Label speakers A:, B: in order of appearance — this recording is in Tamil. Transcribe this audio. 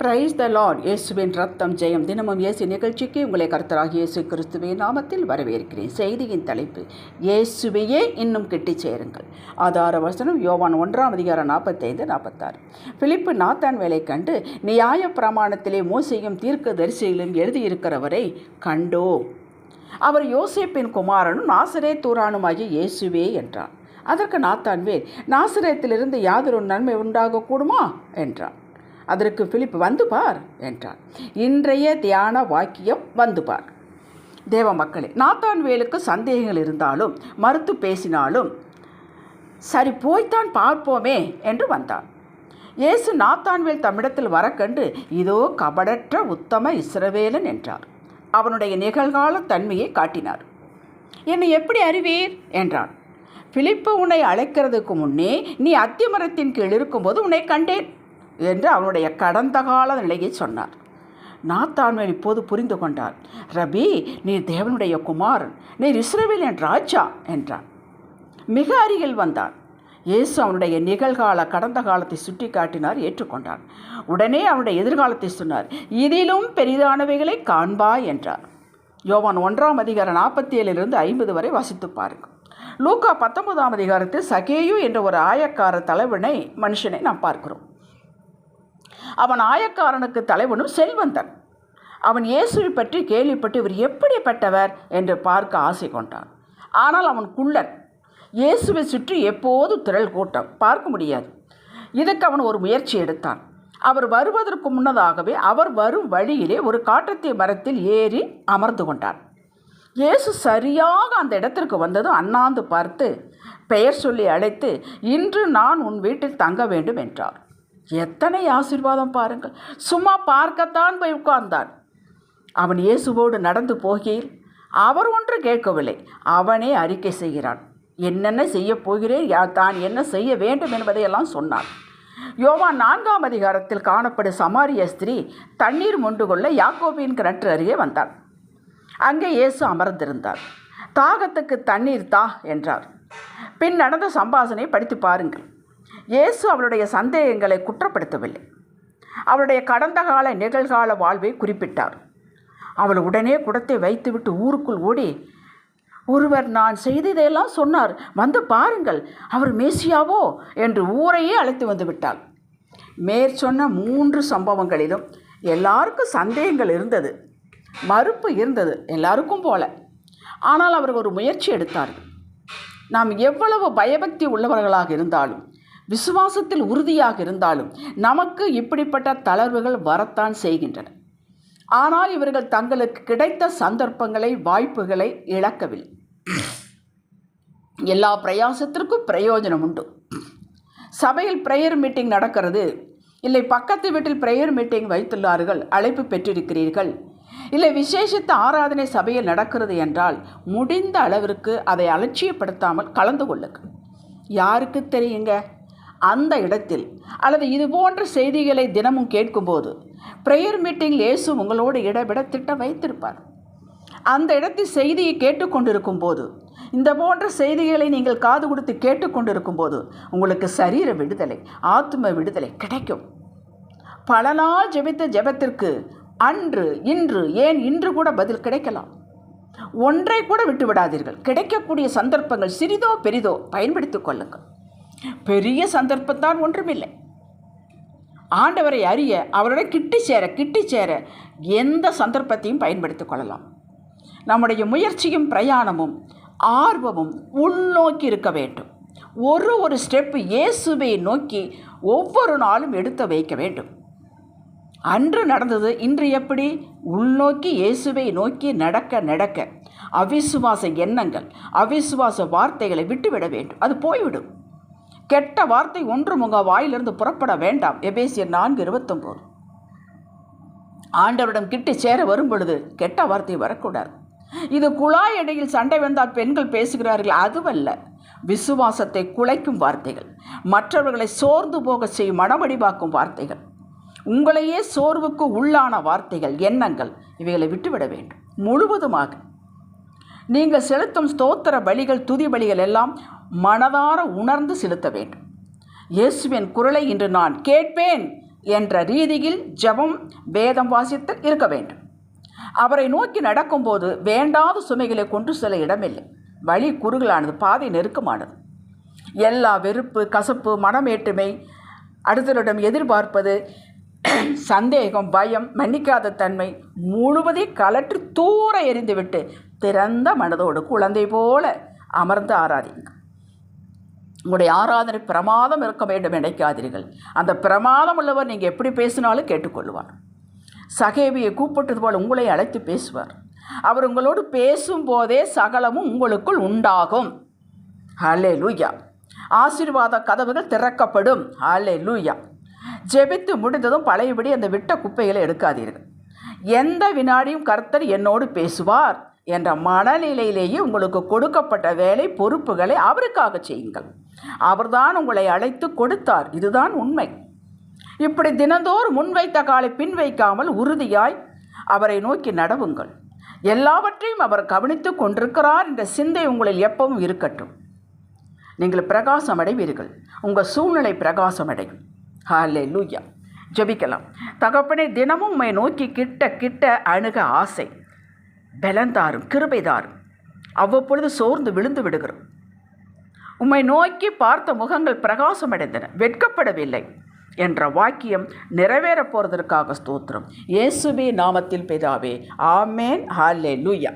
A: பிரைஸ் த லார்ட் இயேசுவின் ரத்தம் ஜெயம் தினமும் இயேசு நிகழ்ச்சிக்கு உங்களை கருத்தராக இயேசு கிறிஸ்துவின் நாமத்தில் வரவேற்கிறேன். செய்தியின் தலைப்பு இயேசுவையே இன்னும் கிட்டி சேருங்கள். ஆதார வசனம் யோவான் ஒன்றாம் அதிகாரம் நாற்பத்தைந்து நாற்பத்தாறு. பிலிப்பு நாத்தான் வேலை கண்டு நியாய பிரமாணத்திலே மோசையும் தீர்க்க தரிசியிலும் எழுதியிருக்கிறவரை கண்டோ? அவர் யோசேப்பின் குமாரனும் நாசரே தூரானுமாகிய இயேசுவே என்றார் அதற்கு நாத்தான்வேல் நாசிரியத்திலிருந்து யாதொரு நன்மை உண்டாகக்கூடுமா? என்றான். அதற்கு பிலிப் வந்து பார் என்றார் இன்றைய தியான வாக்கியம் வந்து பார் தேவ மக்களே நாத்தான்வேலுக்கு சந்தேகங்கள் இருந்தாலும் மறுத்து பேசினாலும் சரி போய்த்தான் பார்ப்போமே என்று வந்தான். இயேசு நாத்தான்வேல் தம்மிடத்தில் வரக்கண்டு இதோ கபடற்ற உத்தம இஸ்ரவேலன் என்றார். அவனுடைய நிகழ்கால தன்மையை காட்டினார். என்னை எப்படி அறிவீர்? என்றான். பிலிப்பு உன்னை அழைக்கிறதுக்கு முன்னே நீ அத்திமரத்தின் கீழ் இருக்கும்போது உன்னை கண்டேன் என்று அவனுடைய கடந்த கால நிலையை சொன்னார். நாத்தான்மேல் இப்போது புரிந்து கொண்டார் ரபி நீர் தேவனுடைய குமாரன். நீர் இஸ்ரேவேலின் ராஜா என்றான். மிக அருகில் வந்தான். இயேசு அவனுடைய நிகழ்கால கடந்த காலத்தை சுட்டி காட்டினார் ஏற்றுக்கொண்டான். உடனே அவனுடைய எதிர்காலத்தை சொன்னார். இதிலும் பெரிதானவைகளை காண்பா என்றார். யோவான் ஒன்றாம் அதிகாரம் நாற்பத்தி ஏழிலிருந்து ஐம்பது வரை வாசித்து பாருங்கள் லூக்கா பத்தொன்பதாம் அதிகாரத்தில் சகேயு என்ற ஒரு ஆயக்கார தலைவனை மனுஷனை நாம் பார்க்கிறோம். அவன் ஆயக்காரனுக்கு தலைவனும் செல்வந்தன். அவன் இயேசுவை பற்றி கேள்விப்பட்டு இவர் எப்படிப்பட்டவர் என்று பார்க்க ஆசை கொண்டான். ஆனால் அவன் குள்ளன். இயேசுவை சுற்றி எப்போது திரள் கூட்டம்? பார்க்க முடியாது. இதுக்கு அவன் ஒரு முயற்சி எடுத்தான். அவர் வருவதற்கு முன்னதாகவே அவர் வரும் வழியிலே ஒரு காட்டத்தை மரத்தில் ஏறி அமர்ந்து கொண்டான். இயேசு சரியாக அந்த இடத்திற்கு வந்ததும் அண்ணாந்து பார்த்து பெயர் சொல்லி அழைத்து இன்று நான் உன் வீட்டில் தங்க வேண்டும் என்றார். எத்தனை ஆசீர்வாதம் பாருங்கள். சும்மா பார்க்கத்தான் போய் உட்கார்ந்தான். அவன் இயேசுவோடு நடந்து போகையில் அவர் ஒன்று கேட்கவில்லை. அவனே அறிக்கை செய்கிறான். என்னென்ன செய்ய போகிறேன்? யா தான் என்ன செய்ய வேண்டும் என்பதையெல்லாம் சொன்னான். யோவான் நான்காம் அதிகாரத்தில் காணப்படும் சமாரிய ஸ்திரீ தண்ணீர் மொண்டு கொள்ள யாக்கோபின் கிணற்று அருகே வந்தாள் அங்கே இயேசு அமர்ந்திருந்தார். தாகத்துக்கு தண்ணீர் தா என்றார். பின் நடந்த சம்பாசனை படித்து பாருங்கள். இயேசு அவளுடைய சந்தேகங்களை குற்றப்படுத்தவில்லை. அவளுடைய கடந்த கால நிகழ்கால வாழ்வை குறிப்பிட்டார். அவள் உடனே குடத்தை வைத்துவிட்டு ஊருக்குள் ஓடி ஒருவர் நான் செய்ததையெல்லாம் சொன்னார் வந்து பாருங்கள் அவர் மேசியாவோ? என்று ஊரையே அழைத்து வந்து விட்டாள். மேற்சொன்ன மூன்று சம்பவங்களிலும் எல்லாருக்கும் சந்தேகங்கள் இருந்தது மறுப்பு இருந்தது எல்லாருக்கும் போல. ஆனால் அவர் ஒரு முயற்சி எடுத்தார். நாம் எவ்வளவு பயபக்தி உள்ளவர்களாக இருந்தாலும் விசுவாசத்தில் உறுதியாக இருந்தாலும் நமக்கு இப்படிப்பட்ட தளர்வுகள் வரத்தான் செய்கின்றன. ஆனால் இவர்கள் தங்களுக்கு கிடைத்த சந்தர்ப்பங்களை வாய்ப்புகளை இழக்கவில்லை. எல்லா பிரயாசத்திற்கும் பிரயோஜனம் உண்டு. சபையில் ப்ரேயர் மீட்டிங் நடக்கிறது. இல்லை பக்கத்து வீட்டில் ப்ரேயர் மீட்டிங் வைத்துள்ளார்கள் அழைப்பு பெற்றிருக்கிறீர்கள். இல்லை விசேஷித்த ஆராதனை சபையில் நடக்கிறது என்றால் முடிந்த அளவிற்கு அதை அலட்சியப்படுத்தாமல் கலந்து கொள்ளுங்கள். யாருக்கு தெரியுங்க? அந்த இடத்தில் அல்லது இது போன்ற செய்திகளை தினமும் கேட்கும்போது ப்ரேயர் மீட்டிங் இயேசு உங்களோடு இடவிட திட்டம் வைத்திருப்பார். அந்த இடத்தில் செய்தியை கேட்டுக்கொண்டிருக்கும் போது இந்த போன்ற செய்திகளை நீங்கள் காது கொடுத்து கேட்டுக்கொண்டிருக்கும் போது உங்களுக்கு சரீர விடுதலை ஆத்ம விடுதலை கிடைக்கும். பல நாள் ஜெபித்த ஜெபத்திற்கு அன்று இன்று ஏன் இன்று கூட பதில் கிடைக்கலாம். ஒன்றை கூட விட்டு விடாதீர்கள் கிடைக்கக்கூடிய சந்தர்ப்பங்கள் சிறிதோ பெரிதோ பயன்படுத்திக் கொள்ளுங்கள். பெரிய சந்தர்ப்பத்தான் ஒன்றுமில்லை. ஆண்டவரை அறிய அவரோட கிட்டி சேர கிட்டி சேர எந்த சந்தர்ப்பத்தையும் பயன்படுத்திக் கொள்ளலாம். நம்முடைய முயற்சியும் பிரயாணமும் ஆர்வமும் உள்நோக்கி இருக்க வேண்டும். ஒரு ஒரு ஸ்டெப்பு இயேசுவை நோக்கி ஒவ்வொரு நாளும் எடுத்து வைக்க வேண்டும். அன்று நடந்தது இன்று எப்படி? உள்நோக்கி இயேசுவை நோக்கி நடக்க நடக்க. அவிசுவாச எண்ணங்கள் அவிசுவாச வார்த்தைகளை விட்டுவிட வேண்டும். அது போய்விடும். கெட்ட வார்த்தை ஒன்று முக வாயிலிருந்து புறப்பட வேண்டாம். எபேசியர் நான்கு இருபத்தொம்போது. ஆண்டவரிடம் கிட்டி சேர வரும் பொழுது கெட்ட வார்த்தை வரக்கூடாது. இது குழாய் இடையில் சண்டை வந்தால் பெண்கள் பேசுகிறார்கள் அதுவல்ல. விசுவாசத்தை குலைக்கும் வார்த்தைகள் மற்றவர்களை சோர்ந்து போக செய்யும் மனவடிவாக்கும் வார்த்தைகள் உங்களையே சோர்வுக்கு உள்ளான வார்த்தைகள் எண்ணங்கள் இவைகளை விட்டுவிட வேண்டும். முழுவதுமாக. நீங்கள் செலுத்தும் ஸ்தோத்திர பலிகள் துதி பலிகள் எல்லாம் மனதார உணர்ந்து செலுத்த வேண்டும். இயேசுவின் குரலை இன்று நான் கேட்பேன் என்ற ரீதியில் ஜெபம் வேதம் வாசித்தல் இருக்க வேண்டும். அவரை நோக்கி நடக்கும்போது வேண்டாத சுமைகளை கொண்டு செல்ல இடமில்லை. வழி குறுகலானது பாதை நெருக்கமானது. எல்லா வெறுப்பு கசப்பு மனமேட்டுமை அடுத்தரிடம் எதிர்பார்ப்பது சந்தேகம் பயம் மன்னிக்காத தன்மை முழுவதை கலற்றி தூர எறிந்துவிட்டு திறந்த மனதோடு குழந்தை போல அமர்ந்து ஆராதிங்க உங்களுடைய ஆராதனை பிரமாதம் இருக்க வேண்டும் நினைக்காதீர்கள். அந்த பிரமாதம் உள்ளவர் நீங்கள் எப்படி பேசினாலும் கேட்டுக்கொள்வார். சகேவியை கூப்பிட்டது போல் உங்களை அழைத்து பேசுவார். அவர் உங்களோடு பேசும்போதே சகலமும் உங்களுக்குள் உண்டாகும். ஹலே லூயா ஆசீர்வாத கதவுகள் திறக்கப்படும். ஹலே லூயா ஜெபித்து முடிந்ததும் பழையபடி அந்த விட்ட குப்பைகளை எடுக்காதீர்கள். எந்த வினாடியும் கர்த்தர் என்னோடு பேசுவார். என்ற மனநிலையிலேயே உங்களுக்கு கொடுக்கப்பட்ட வேலை பொறுப்புகளை அவருக்காக செய்யுங்கள். அவர்தான் உங்களை அழைத்து கொடுத்தார். இதுதான் உண்மை. இப்படி தினந்தோறும் முன்வைத்த காலை பின் வைக்காமல் உறுதியாய் அவரை நோக்கி நடவுங்கள். எல்லாவற்றையும் அவர் கவனித்து கொண்டிருக்கிறார் என்ற சிந்தை உங்களில் எப்பவும் இருக்கட்டும். நீங்கள் பிரகாசம் அடைவீர்கள் உங்கள் சூழ்நிலை பிரகாசம் அடையும் ஹாலே லூயா ஜபிக்கலாம். தகப்பனை தினமும் உண்மை நோக்கி கிட்ட கிட்ட அணுக ஆசை. பலந்தாரும் கிருபைதாரும். அவ்வப்பொழுது சோர்ந்து விழுந்து விடுகிறோம். உம்மை நோக்கி பார்த்த முகங்கள் பிரகாசமடைந்தன. வெட்கப்படவில்லை என்ற வாக்கியம் நிறைவேறப் போகிறதற்காக ஸ்தோத்திரம். இயேசுபி நாமத்தில் பிதாவே ஆமேன். ஹாலே லூயா